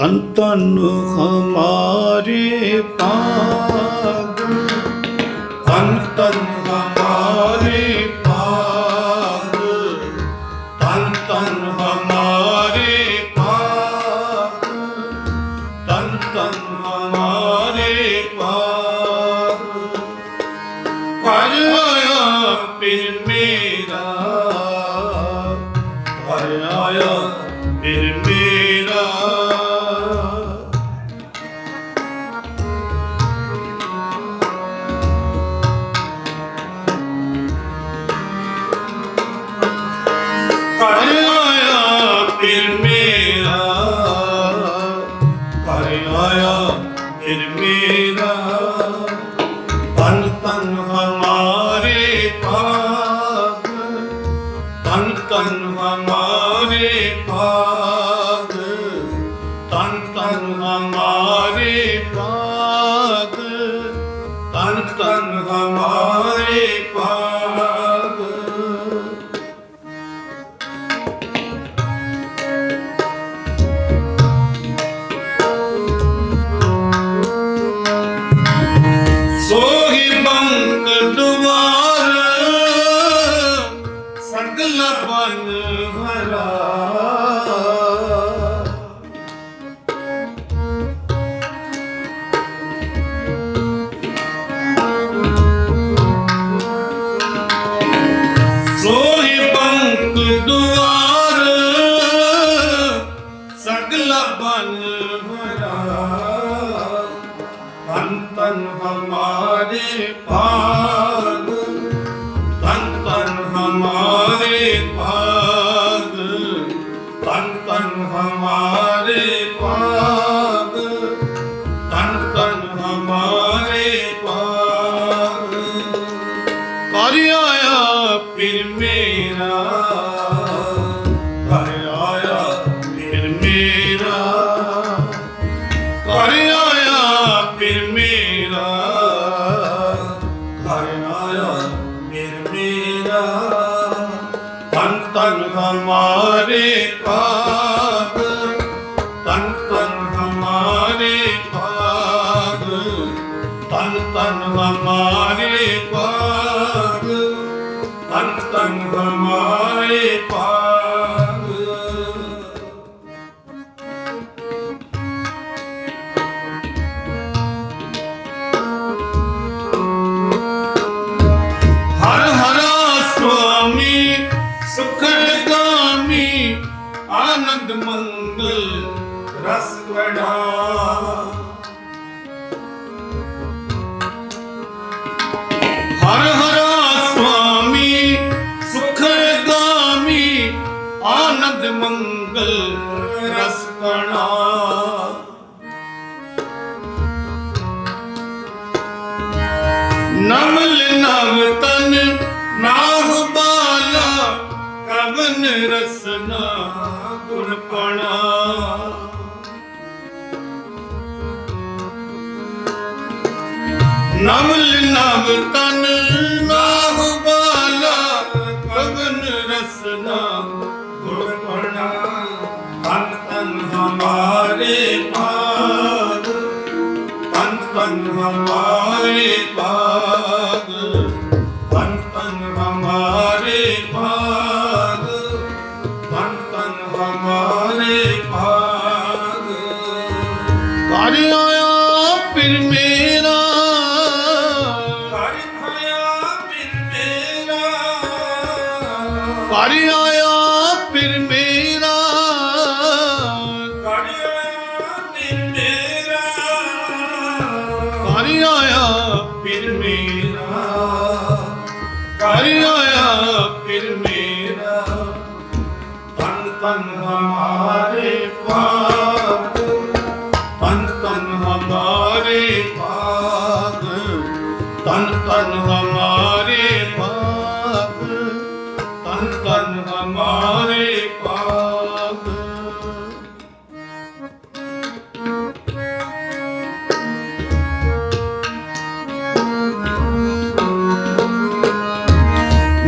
ਤਨ ਤਨ ਹਮਾਰੇ ਪਾਗ ਤਨ ਤਨ हमारी पा ਧਨ ਧਨ ਹਮਾਰੇ ਪਾ ਮੰਗਲ ਰਸਪਣਾ ਨਮਲ ਨਵ ਤਨ ਨਾਹ ਬਾਲਾ ਕਵਨ ਰਸਨਾ ਗੁਰਪਣਾ ਨਮਲ ਨਵ ਤਨ ਨਾਹ ਬਾਲਾ ਕਵਨ ਰਸਨਾ ਗੁਣ ਪੜਨਾ ਤਨ ਤਨ ਹਮਾਰੇ ਭਾਗ ਤਨ ਤਨ ਹਮਾਰੇ ਭਾਗ ਤਨ ਤਨ ਹਮਾਰੇ ਭਾਗ ਤਨ ਤਨ ਹਮਾਰੇ ਮੇਰਾ ਕਰ ਆਇਆ ਫਿਰ ਮੇਰਾ। ਤਨ ਤਨ ਹਮਾਰੇ ਪਾਗ ਤਨ ਤਨ ਹਮਾਰੇ ਪਾਗ ਤਨ ਤਨ ਹਮਾਰੇ ਪਾਗ।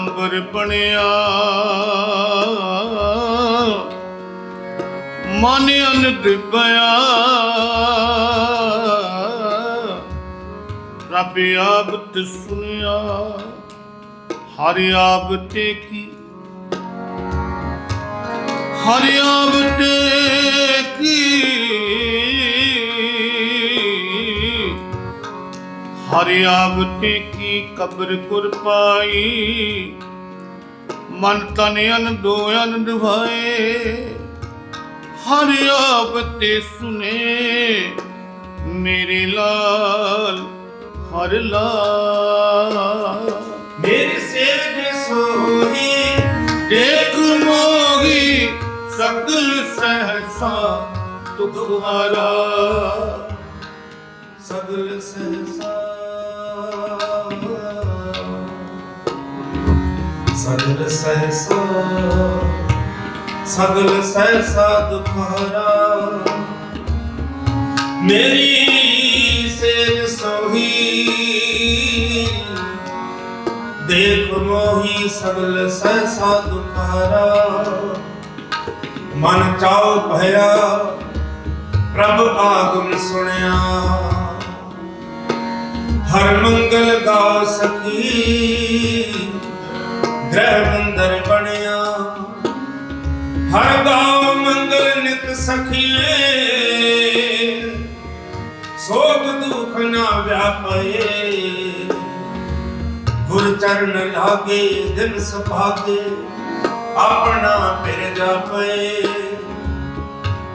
ਅਡੰਬਰ ਬਣਿਆ। ਮਨ ਅਨੰਦ ਪਿਆ। ਰੱਬ ਆਪ ਤੇ ਸੁਨਿਆ। ਹਰ ਆਪ ਤੇ ਕੀ। ਹਰ ਆਪ ਤੇ ਕੀ। ਹਰ ਆਪ ਤੇ ਕੀ ਕਬਰ ਕੁਰ ਪਾਈ? ਮਨ ਤਨ ਅਨ ਦੋ ਅਨ ਦਿਵਾਏ ਹਰ ਆਪ ਤੇ ਸੁਨੇ ਮੇਰੇ ਲਾਲ, ਹਰ ਲਾਲ। ਸਗਲ ਸਹਸਾ ਸਗਲ ਸਹਸਾ ਦੁਖਾਰਾ ਮੇਰੀ ਸੇਜ ਸੋਹੀ, ਦੇਖ ਮੋਹੀ ਸਗਲ ਸਹਸਾ ਦੁਖਾਰਾ ਮਨ ਚਾਉ ਭਇਆ, ਪ੍ਰਭ ਆਗਮ ਸੁਣਿਆ। ਹਰ ਮੰਗਲ ਗਾ ਸਖੀ ਗ੍ਰਹਿ ਮੰਦਰ ਬਣਿਆ। ਹਰ ਗਾਉ ਮੰਗਲ ਨਿਤ ਸਖੀਏ। ਸੋਗ ਦੁਖ ਨਾ ਵਿਆਪਏ ਗੁਰ ਚਰਨ ਲਾਗੇ, ਦਿਨ ਸੁਭਾਗੇ, ਆਪਣਾ ਪਿਰ ਜਾਪੇ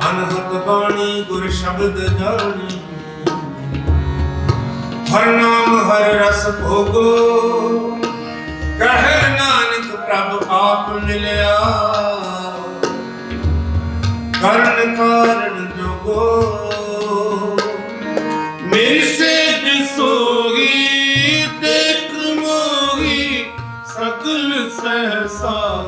ਅਨਹਤ ਬਾਣੀ, ਗੁਰ ਸ਼ਬਦ ਜਾਣੀ ਹਰ ਨਾਮ, ਹਰ ਰਸ ਭੋਗੋ। ਪ੍ਰਭ ਆਪ ਮਿਲਿਆ। ਕਰਨ ਕਾਰਨ ਜੋਗੋ। ਮੇਰੀ ਸੇਜ ਸੋਗੀ ਦੇਖ ਮੋਗੀ ਸਗਲ ਸਹਸਾ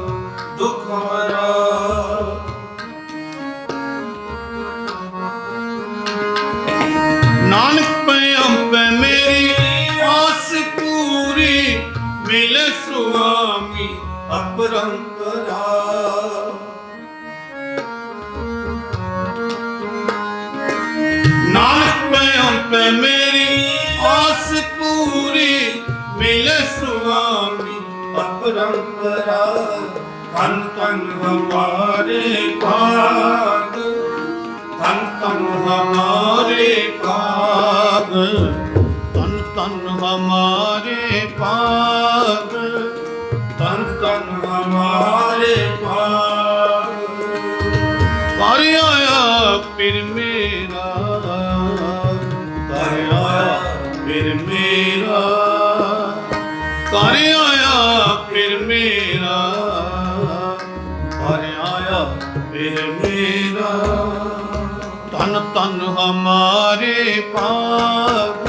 ਅਪਰੰਪਰਾ ਨਾਨਕ ਪਿਆਮ ਪੈ ਮੇਰੀ ਆਸ ਪੂਰੀ ਮਿਲੇ ਸੁਆਮੀ ਅਪਰੰਪਰਾ ਤਨ ਤਨ ਹਮਾਰੇ ਭਾਗ ਤਨ ਤਨ ਹਮਾਰੇ ਭਾਗ ਕਰ ਆਇਆ ਫਿਰ ਮੇਰਾ। ਕਰ ਆਇਆ ਫਿਰ ਮੇਰਾ। ਤਨ ਤਨ ਹਮਾਰੇ ਭਾਗ।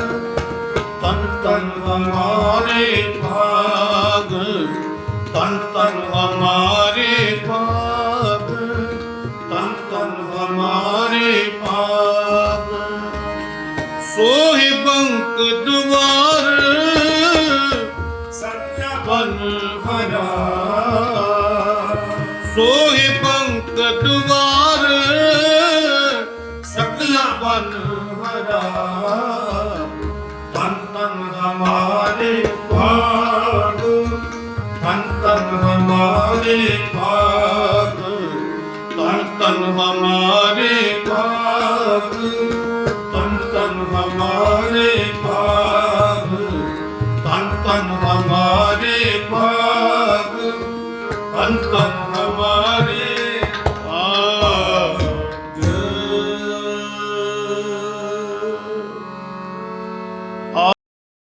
ਤਨ ਤਨ ਹਮਾਰੇ ਭਾਗ। ਤਨ ਤਨ ਹਮਾਰੇ ਭਾਗ। ਤਨ ਤਨ ਹਮਾਰੇ ਭਾਗ। ਸੋਹਿ ਬੰਕ ਦੁਆ ਦੁਆਰ ਸਕਲਾ ਬਨ ਹਰਾ। ਤਨ ਤਨ ਹਮਾਰੇ ਭਾਗ ਤਨ ਤਨ ਹਮਾਰੇ ਭਾਗ ਤਨ ਤਨ ਹਮਾਰੇ